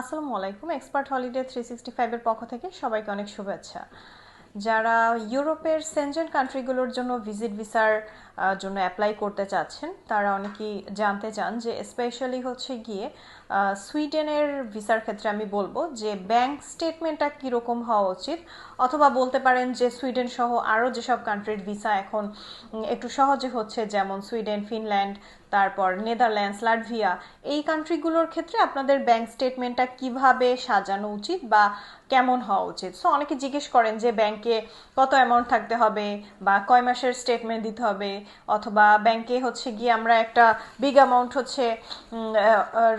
আসসালামু আলাইকুম। Expert holiday three sixty ফাইভের পক্ষ থেকে সবাইকে অনেক শুভেচ্ছা। যারা ইউরোপের সেনজেন কান্ট্রিগুলোর জন্য ভিজিট ভিসার জন্য অ্যাপ্লাই করতে চাচ্ছেন, তারা অনেকেই জানতে চান যে স্পেশালি হচ্ছে গিয়ে সুইডেনের ভিসার ক্ষেত্রে আমি বলব যে ব্যাংক স্টেটমেন্টটা কীরকম হওয়া উচিত, অথবা বলতে পারেন যে সুইডেন সহ আরও যেসব কান্ট্রির ভিসা এখন একটু সহজে হচ্ছে, যেমন সুইডেন, ফিনল্যান্ড তারপর নেদারল্যান্ডস, লাটভিয়া, এই কান্ট্রিগুলোর ক্ষেত্রে আপনাদের ব্যাংক স্টেটমেন্টটা কীভাবে সাজানো উচিত বা কেমন হওয়া উচিত? সো অনেকে জিজ্ঞেস করেন যে ব্যাংকে কত অ্যামাউন্ট থাকতে হবে বা কয় মাসের স্টেটমেন্ট দিতে হবে? অথবা ব্যাংকে হচ্ছে গিয়ে আমরা একটা বিগ অ্যামাউন্ট হচ্ছে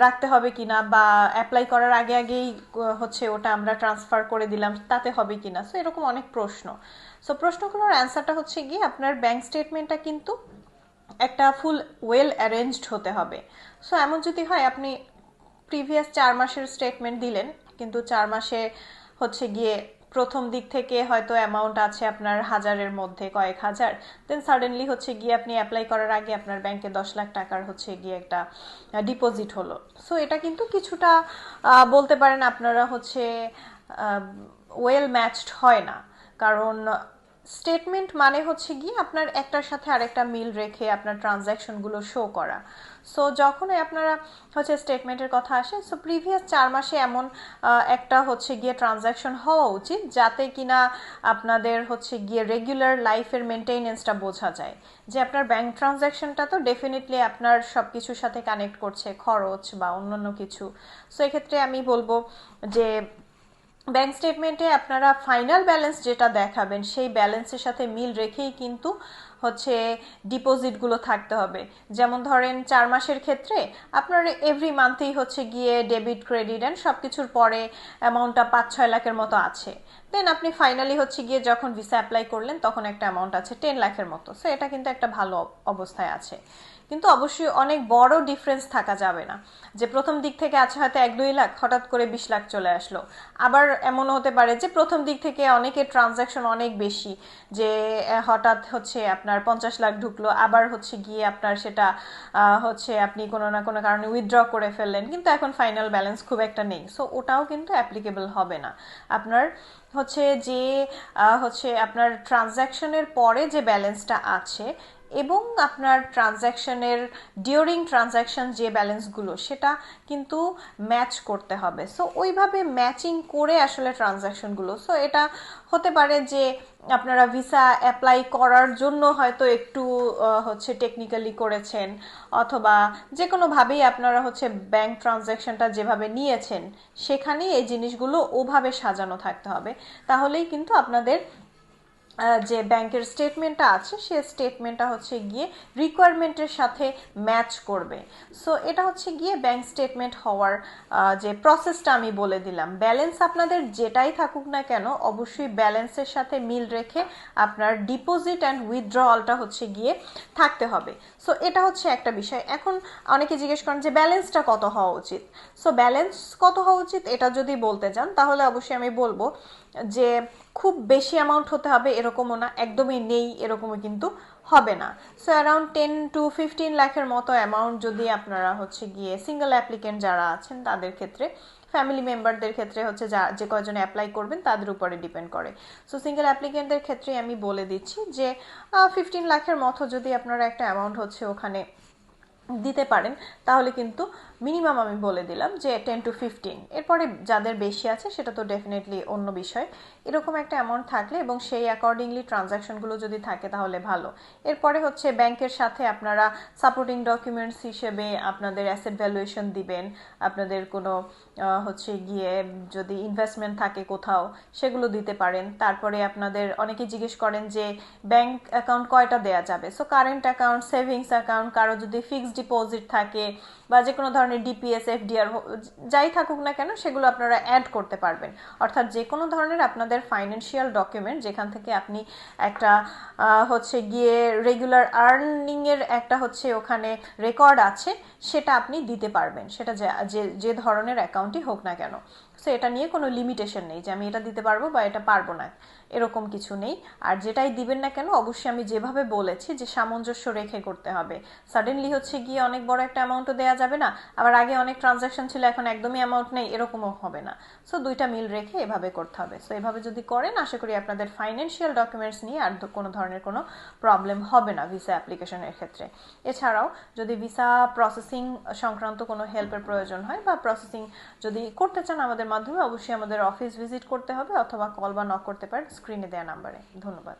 রাখতে হবে কিনা বা অ্যাপ্লাই করার আগে আগেই হচ্ছে ওটা আমরা ট্রান্সফার করে দিলাম, তাতে হবে কিনা? সো এরকম অনেক প্রশ্ন। সো প্রশ্নগুলোর অ্যান্সারটা হচ্ছে গিয়ে আপনার ব্যাংক স্টেটমেন্টটা কিন্তু একটা ফুল ওয়েল অ্যারেঞ্জড হতে হবে। সো এমন যদি হয়, আপনি প্রিভিয়াস চার মাসের স্টেটমেন্ট দিলেন, কিন্তু চার মাসে হচ্ছে গিয়ে প্রথম দিক থেকে হয়তো অ্যামাউন্ট আছে আপনার হাজারের মধ্যে কয়েক হাজার দেন সাডেনলি হচ্ছে গিয়ে আপনি অ্যাপ্লাই করার আগে আপনার ব্যাংকে দশ লাখ টাকার হচ্ছে গিয়ে একটা ডিপোজিট হলো। সো এটা কিন্তু কিছুটা বলতে পারেন আপনারা হচ্ছে ওয়েল ম্যাচড হয় না। কারণ স্টেটমেন্ট মানে হচ্ছে গিয়ে আপনার একটার সাথে আরেকটা মিল রেখে আপনার ট্রানজ্যাকশনগুলো শো করা। সো যখনই আপনারা হচ্ছে স্টেটমেন্টের কথা আসে সো প্রিভিয়াস চার মাসে এমন একটা হচ্ছে গিয়ে ট্রানজ্যাকশন হওয়া উচিত যাতে কিনা আপনাদের হচ্ছে গিয়ে রেগুলার লাইফের মেনটেনেন্সটা বোঝা যায়। যে আপনার ব্যাংক ট্রানজ্যাকশনটা তো ডেফিনেটলি আপনার সব কিছুর সাথে কানেক্ট করছে, খরচ বা অন্যান্য কিছু। সো এক্ষেত্রে আমি বলব যে ব্যাংক স্টেটমেন্টে আপনারা ফাইনাল ব্যালেন্স যেটা দেখাবেন, সেই ব্যালেন্সের সাথে মিল রেখেই কিন্তু হচ্ছে ডিপোজিটগুলো থাকতে হবে। যেমন ধরেন চার মাসের ক্ষেত্রে আপনার এভরি মান্থেই হচ্ছে গিয়ে ডেবিট ক্রেডিট অ্যান্ড সব কিছুর পরে অ্যামাউন্টটা পাঁচ, ছয় লাখের মতো আছে। দেন আপনি ফাইনালি হচ্ছে গিয়ে যখন ভিসা অ্যাপ্লাই করলেন, তখন একটা অ্যামাউন্ট আছে টেন লাখের মতো। সো এটা কিন্তু একটা ভালো অবস্থায় আছে। কিন্তু অবশ্যই অনেক বড় ডিফারেন্স থাকা যাবে না। যে প্রথম দিক থেকে আছে হয়তো এক দুই লাখ, হঠাৎ করে বিশ লাখ চলে আসলো। আবার এমনও হতে পারে যে প্রথম দিক থেকে অনেকের ট্রানজ্যাকশন অনেক বেশি, যে হঠাৎ হচ্ছে আপনার পঞ্চাশ লাখ ঢুকলো, আবার হচ্ছে গিয়ে আপনার সেটা হচ্ছে আপনি কোনো না কোনো কারণে উইথড্র করে ফেললেন, কিন্তু এখন ফাইনাল ব্যালেন্স খুব একটা নেই। সো ওটাও কিন্তু অ্যাপ্লিকেবল হবে না। আপনার হচ্ছে যে হচ্ছে আপনার ট্রানজ্যাকশনের পরে যে ব্যালেন্সটা আছে এবং আপনার ট্রানজ্যাকশনের, ডিউরিং ট্রানজ্যাকশন যে ব্যালেন্সগুলো, সেটা কিন্তু ম্যাচ করতে হবে। সো ওইভাবে ম্যাচিং করে আসলে ট্রানজ্যাকশনগুলো। সো এটা হতে পারে যে আপনারা ভিসা অ্যাপ্লাই করার জন্য হয়তো একটু হচ্ছে টেকনিক্যালি করেছেন, অথবা যে কোনোভাবেই আপনারা হচ্ছে ব্যাংক ট্রানজ্যাকশনটা যেভাবে নিয়েছেন, সেখানেই এই জিনিসগুলো ওভাবে সাজানো থাকতে হবে। তাহলেই কিন্তু আপনাদের যে ব্যাংকের স্টেটমেন্টটা আছে, সে স্টেটমেন্টটা হচ্ছে গিয়ে রিকোয়ারমেন্টের সাথে ম্যাচ করবে। সো এটা হচ্ছে গিয়ে ব্যাংক স্টেটমেন্ট হওয়ার যে প্রসেসটা আমি বলে দিলাম। ব্যালেন্স আপনাদের যেটাই থাকুক না কেন, অবশ্যই ব্যালেন্সের সাথে মিল রেখে আপনার ডিপোজিট অ্যান্ড উইথড্রয়ালটা হচ্ছে গিয়ে থাকতে হবে। সো এটা হচ্ছে একটা বিষয়। এখন অনেকে জিজ্ঞেস করেন যে ব্যালেন্সটা কত হওয়া উচিত? সো ব্যালেন্স কত হওয়া উচিত? এটা যদি বলতে যান তাহলে অবশ্যই আমি বলব যে খুব বেশি অ্যামাউন্ট হতে হবে এরকমও না, একদমই নেই এরকমও কিন্তু হবে না। So around ten to fifteen লাখের মতো অ্যামাউন্ট যদি আপনারা হচ্ছে গিয়ে সিঙ্গেল অ্যাপ্লিকেন্ট যারা আছেন, তাদের ক্ষেত্রে ফ্যামিলি মেম্বারদের ক্ষেত্রে হচ্ছে যা, যে কয়জন অ্যাপ্লাই করবেন, তাদের উপরে ডিপেন্ড করে। সো সিঙ্গেল অ্যাপ্লিকেন্টদের ক্ষেত্রে আমি বলে দিচ্ছি যে ফিফটিন লাখের মতো যদি আপনারা একটা অ্যামাউন্ট হচ্ছে ওখানে দিতে পারেন, তাহলে কিন্তু মিনিমাম আমি বলে দিলাম যে টেন টু ফিফটিন এরপরে যাদের বেশি আছে, সেটা তো ডেফিনেটলি অন্য বিষয়। এরকম একটা অ্যামাউন্ট থাকলে এবং সেই অ্যাকর্ডিংলি ট্রানজ্যাকশনগুলো যদি থাকে, তাহলে ভালো। এরপরে হচ্ছে ব্যাংকের সাথে আপনারা সাপোর্টিং ডকুমেন্টস হিসেবে আপনাদের অ্যাসেট ভ্যালুয়েশন দিবেন। আপনাদের কোনো হচ্ছে গিয়ে যদি ইনভেস্টমেন্ট থাকে কোথাও, সেগুলো দিতে পারেন। তারপরে আপনাদের অনেকে জিজ্ঞেস করেন যে, ব্যাংক অ্যাকাউন্ট কয়টা দেয়া যাবে? So current account savings account কারও যদি ফিক্সড ডিপোজিট থাকে বা যে কোনো ধরনের ডিপিএস এফডিআর যাই থাকুক না কেন, সেগুলো আপনারা অ্যাড করতে পারবেন। অর্থাৎ যে কোনো ধরনের আপনাদের ফাইন্যান্সিয়াল ডকুমেন্ট যেখান থেকে আপনি একটা হচ্ছে গিয়ে রেগুলার আর্নিংয়ের একটা হচ্ছে ওখানে রেকর্ড আছে, সেটা আপনি দিতে পারবেন। সেটা যে, যে- যে ধরনের অ্যাকাউন্টই হোক না কেন। সো এটা নিয়ে কোনো লিমিটেশন নেই যে আমি এটা দিতে পারব বা এটা পারব না। এরকম কিছু নেই। আর যেটাই দিবেন না কেন, অবশ্যই আমি যেভাবে বলেছি যে সামঞ্জস্য রেখে করতে হবে। সাডেনলি হচ্ছে গিয়ে অনেক বড় একটা অ্যামাউন্টও দেওয়া যাবে না, আবার আগে অনেক ট্রানজাকশন ছিল, এখন একদমই অ্যামাউন্ট নেই, এরকমও হবে না। সো দুইটা মিল রেখে এভাবে করতে হবে। সো এভাবে যদি করেন, আশা করি আপনাদের ফাইন্যান্সিয়াল ডকুমেন্টস নিয়ে আর কোনো ধরনের কোনো প্রবলেম হবে না ভিসা অ্যাপ্লিকেশনের ক্ষেত্রে। এছাড়াও, যদি ভিসা প্রসেসিং সংক্রান্ত কোনো হেল্পের প্রয়োজন হয় বা প্রসেসিং যদি করতে চান আমাদের মাধ্যমে, অবশ্যই আমাদের অফিস ভিজিট করতে হবে অথবা কল বা নক করতে পারেন। স্ক্রিনে দেওয়া নাম্বারে ধন্যবাদ।